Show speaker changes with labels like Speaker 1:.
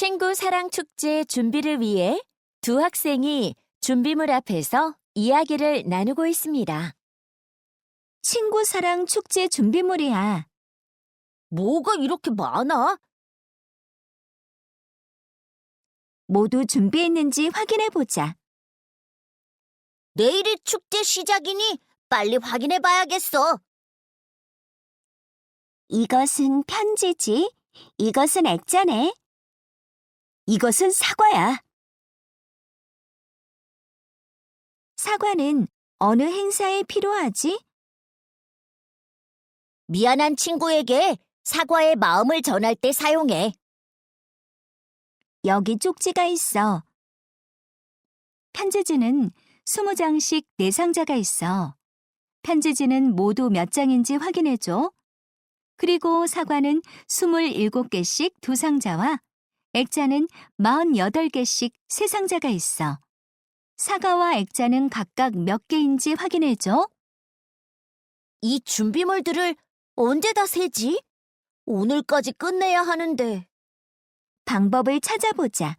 Speaker 1: 친구 사랑 축제 준비를 위해 두 학생이 준비물 앞에서 이야기를 나누고 있습니다.
Speaker 2: 친구 사랑 축제 준비물이야.
Speaker 1: 뭐가 이렇게 많아?
Speaker 2: 모두 준비했는지 확인해 보자.
Speaker 1: 내일이 축제 시작이니 빨리 확인해 봐야겠어.
Speaker 2: 이것은 편지지. 이것은 액자네. 이것은 사과야. 사과는 어느 행사에 필요하지?
Speaker 1: 미안한 친구에게 사과의 마음을 전할 때 사용해.
Speaker 2: 여기 쪽지가 있어. 편지지는 20장씩 4상자가 있어. 편지지는 모두 몇 장인지 확인해줘. 그리고 사과는 27개씩 2상자와 액자는 48개씩 3상자가 있어. 사과와 액자는 각각 몇 개인지 확인해줘.
Speaker 1: 이 준비물들을 언제 다 세지? 오늘까지 끝내야 하는데.
Speaker 2: 방법을 찾아보자.